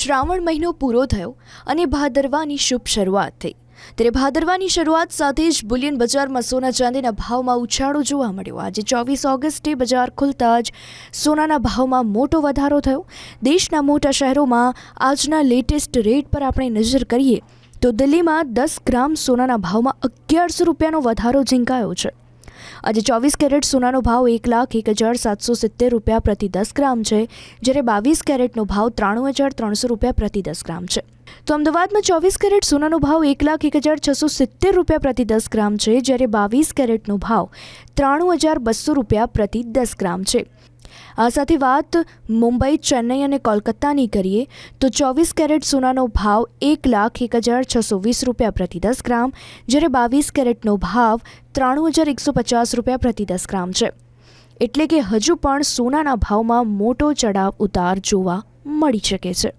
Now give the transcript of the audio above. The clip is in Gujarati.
શ્રાવણ મહિનો પૂરો થયો અને ભાદરવાની શુભ શરૂઆત થઈ. ત્યારે ભાદરવાની શરૂઆત સાથે જ બુલિયન બજારમાં સોના ચાંદીના ભાવમાં ઉછાળો જોવા મળ્યો. આજે ચોવીસ ઓગસ્ટે બજાર ખુલતા જ સોનાના ભાવમાં મોટો વધારો થયો. દેશના મોટા શહેરોમાં આજના લેટેસ્ટ રેટ પર આપણે નજર કરીએ તો દિલ્હીમાં દસ ગ્રામ સોનાના ભાવમાં અગિયારસો રૂપિયાનો વધારો ઝીંકાયો છે. આજે ચોવીસ કેરેટ સોનાનો ભાવ એક લાખ એક હજાર સાતસો સિત્તેર રૂપિયા પ્રતિ દસ ગ્રામ છે, જ્યારે બાવીસ કેરેટનો ભાવ ત્રાણું હજાર ત્રણસો રૂપિયા પ્રતિ દસ ગ્રામ છે. તો અમદાવાદમાં ચોવીસ કેરેટ સોનાનો ભાવ એક લાખ એક હજાર છસો સિત્તેર રૂપિયા પ્રતિ દસ ગ્રામ છે, જ્યારે બાવીસ કેરેટનો ભાવ ત્રાણું હજાર બસો રૂપિયા પ્રતિ દસ ગ્રામ છે. આ સાથે વાત મુંબઈ, ચેન્નઈ અને કોલકાતાની કરીએ, તો ચોવીસ કેરેટ સોનાનો ભાવ એક લાખ એક હજાર છસો વીસ રૂપિયા પ્રતિ દસ ગ્રામ, જ્યારે બાવીસ કેરેટનો ભાવ ત્રાણું હજાર એકસો પચાસ રૂપિયા પ્રતિ દસ ગ્રામ છે. એટલે કે હજુ પણ સોનાના ભાવમાં મોટો ચડાવ ઉતાર જોવા મળી શકે છે.